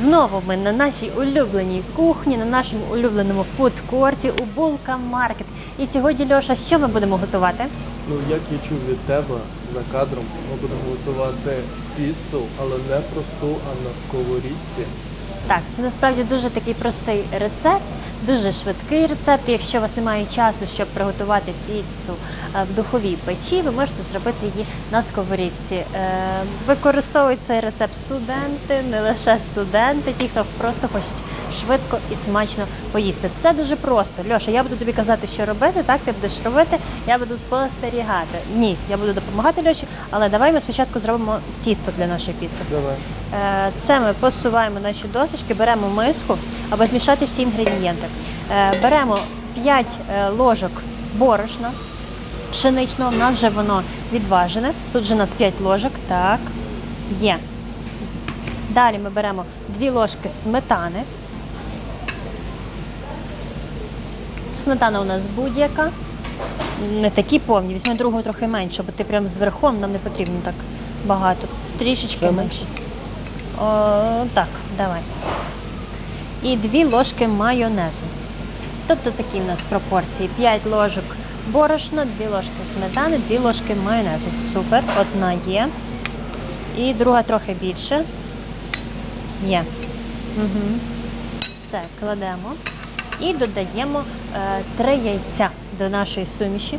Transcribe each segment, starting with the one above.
Знову ми на нашій улюбленій кухні, на нашому улюбленому фудкорті у Булка Маркет. І сьогодні, Льоша, що ми будемо готувати? Ну, як я чув від тебе за кадром, ми будемо готувати піцу, але не просту, а на сковорідці. Так, це насправді дуже такий простий рецепт, дуже швидкий рецепт. Якщо у вас немає часу, щоб приготувати піцу е, в духовій печі, ви можете зробити її на сковорідці. Е, Використовують цей рецепт студенти, не лише студенти, ті, хто просто хочуть швидко і смачно поїсти. Все дуже просто. Льоша, я буду тобі казати, що робити. Так, ти будеш робити. Я буду спостерігати. Ні, я буду допомагати Льоші, але давай ми спочатку зробимо тісто для нашої піци. Давай. Е, Це ми посуваємо наші досочки, беремо миску, аби змішати всі інгредієнти. Е, Беремо 5 е, ложок борошна пшеничного, у нас вже воно відважене. Тут вже у нас 5 ложок. Так, є. Далі ми беремо 2 ложки сметани. Сметана у нас будь-яка. Не такі повні, візьми другу трохи менше, бо ти прям зверхом нам не потрібно так багато. Трішечки Та менше. О, так, давай. І дві ложки майонезу. Тобто такі в нас пропорції. 5 ложок борошна, 2 ложки сметани, 2 ложки майонезу. Супер, одна є. І друга трохи більше. Є. Угу. Все, кладемо. І додаємо е, 3 яйця до нашої суміші.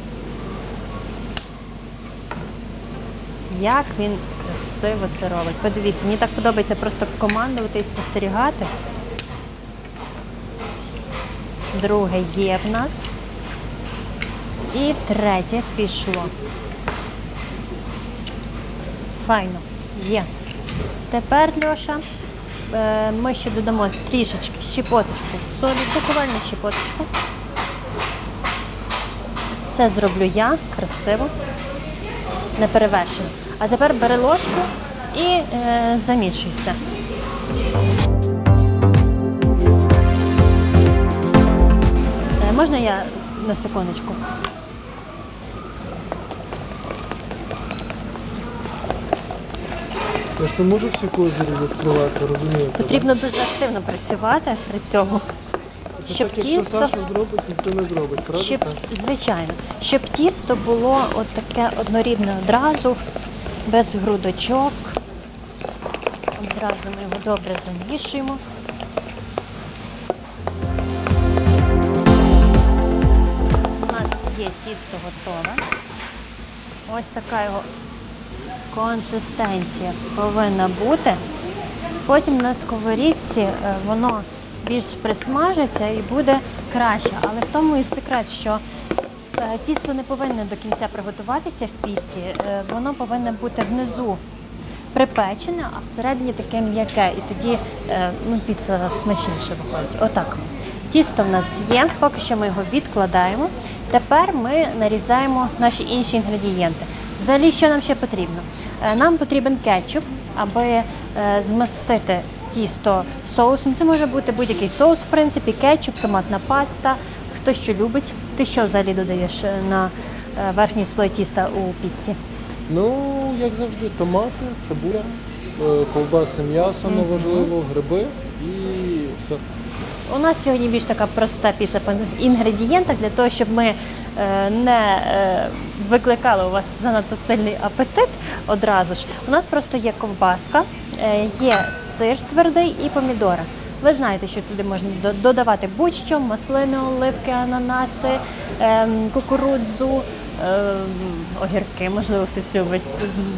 Як він красиво це робить. Подивіться, мені так подобається просто командувати і спостерігати. Друге є в нас. І третє пішло. Файно, є. Тепер, Льоша, ми ще додамо трішечки щепоточку солі, буквально щепоточку. Це зроблю я красиво неперевершено. А тепер бери ложку і е, замішуй все. Е, можна я на секундочку? Я ж не можу всі козирі відкривати, розумієте? Потрібно дуже активно працювати при цьому, Це щоб так, як тісто. Саша зробить, ніхто не зробить, правда? Щоб, Саш? звичайно, щоб тісто було от таке однорідне одразу, без грудочок. Одразу ми його добре замішуємо. У нас є тісто готове. Ось така його консистенція повинна бути. Потім на сковорідці е, воно більш присмажиться і буде краще. Але в тому і секрет, що е, тісто не повинно до кінця приготуватися в піці, е, воно повинно бути внизу припечене, а всередині таке м'яке. І тоді ну, піца смачніше виходить. Отак. Тісто в нас є, поки що ми його відкладаємо. Тепер ми нарізаємо наші інші інгредієнти. Взагалі, що нам ще потрібно? Е, Нам потрібен кетчуп, аби е, змастити тісто соусом. Це може бути будь-який соус, в принципі, кетчуп, томатна паста. Хто що любить. Ти що взагалі додаєш е, на верхній слой тіста у піці? Ну, як завжди, томати, цибуля, ковбаси, м'ясо неважливо, гриби і все. У нас сьогодні більш така проста піца по інгредієнтах для того, щоб ми не е, викликали у вас занадто сильний апетит одразу ж. У нас просто є ковбаска, е, є сир твердий і помідори. Ви знаєте, що туди можна додавати будь-що, маслини, оливки, ананаси, ем, кукурудзу, ем, огірки, можливо, хтось любить.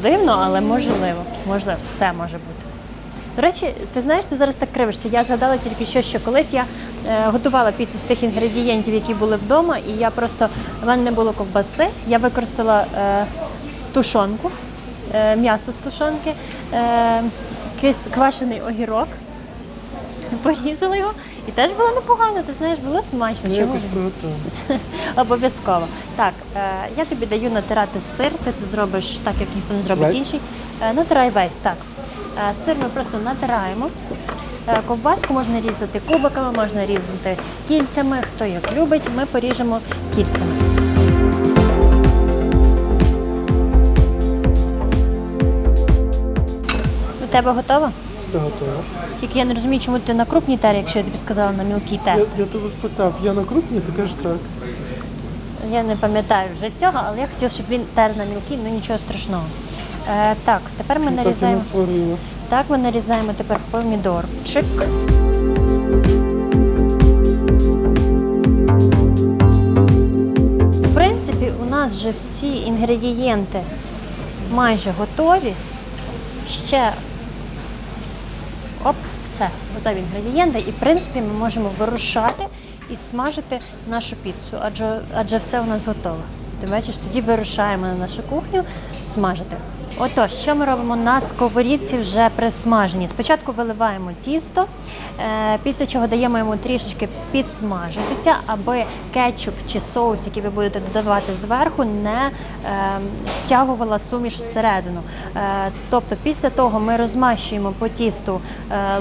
Дивно, але можливо. Можливо, все може бути. До речі, ти знаєш, ти зараз так кривишся. Я згадала тільки що, що колись я е, готувала піцу з тих інгредієнтів, які були вдома, і я просто в мене не було ковбаси. Я використала е, тушонку, е, м'ясо з тушонки, е, кис, квашений огірок. Порізала його і теж було непогано, ти знаєш, було смачно. Ну, Чому. Обов'язково. Так, е, я тобі даю натирати сир, ти це зробиш так, як ніхто не зробить Весь? інший. Е, натирай весь, так. Е, сир ми просто натираємо. Е, ковбаску можна різати кубиками, можна різати кільцями, хто як любить, ми поріжемо кільцями. У тебе готово? все готово. Тільки я не розумію, чому ти на крупній тері, якщо я тобі сказала на мілкій Я, тері. я тебе спитав, я на крупні, ти кажеш так. Я не пам'ятаю вже цього, але я хотіла, щоб він тер на мілкій, ну нічого страшного. Е, так, тепер ми і нарізаємо. не сварила. Так, ми нарізаємо тепер помідорчик. В принципі, у нас вже всі інгредієнти майже готові. Ще оп, все, готові інгредієнти. І в принципі ми можемо вирушати і смажити нашу піцу, адже, адже все у нас готове. Ти бачиш, тоді вирушаємо на нашу кухню смажити. Отож, що ми робимо на сковорідці вже присмажені? Спочатку виливаємо тісто, е, після чого даємо йому трішечки підсмажитися, аби кетчуп чи соус, який ви будете додавати зверху, не е, втягувала суміш всередину. Е, тобто, після того ми розмащуємо по тісту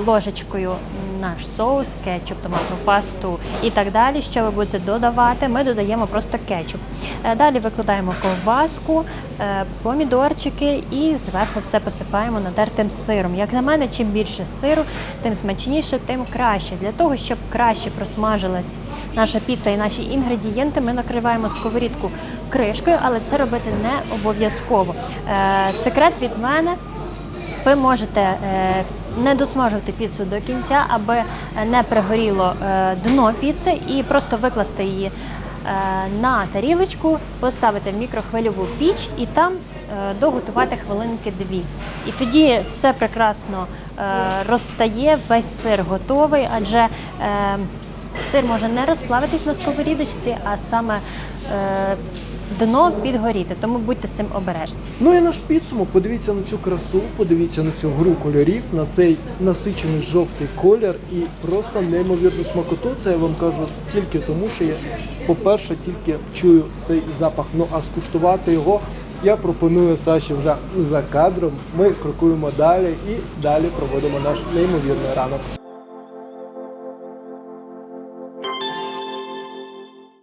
ложечкою наш соус, кетчуп, томатну пасту і так далі. Що ви будете додавати? Ми додаємо просто кетчуп. Далі викладаємо ковбаску, помідорчики і зверху все посипаємо натертим сиром. Як на мене, чим більше сиру, тим смачніше, тим краще. Для того, щоб краще просмажилась наша піца і наші інгредієнти, ми накриваємо сковорідку кришкою, але це робити не обов'язково. Е, Секрет від мене. Ви можете е, не досмажувати піцу до кінця, аби не пригоріло е, дно піци, і просто викласти її на тарілочку, поставити в мікрохвильову піч і там е, доготувати хвилинки дві. І тоді все прекрасно е, розстає, весь сир готовий, адже е, сир може не розплавитись на сковорідочці, а саме е, дно підгоріти. Тому будьте з цим обережні. Ну і наш підсумок, подивіться на цю красу, подивіться на цю гру кольорів, на цей насичений жовтий колір і просто неймовірну смакоту. Це я вам кажу тільки тому, що я, по-перше, тільки чую цей запах. Ну а скуштувати його я пропоную Саші вже за кадром. Ми крокуємо далі і далі проводимо наш неймовірний ранок.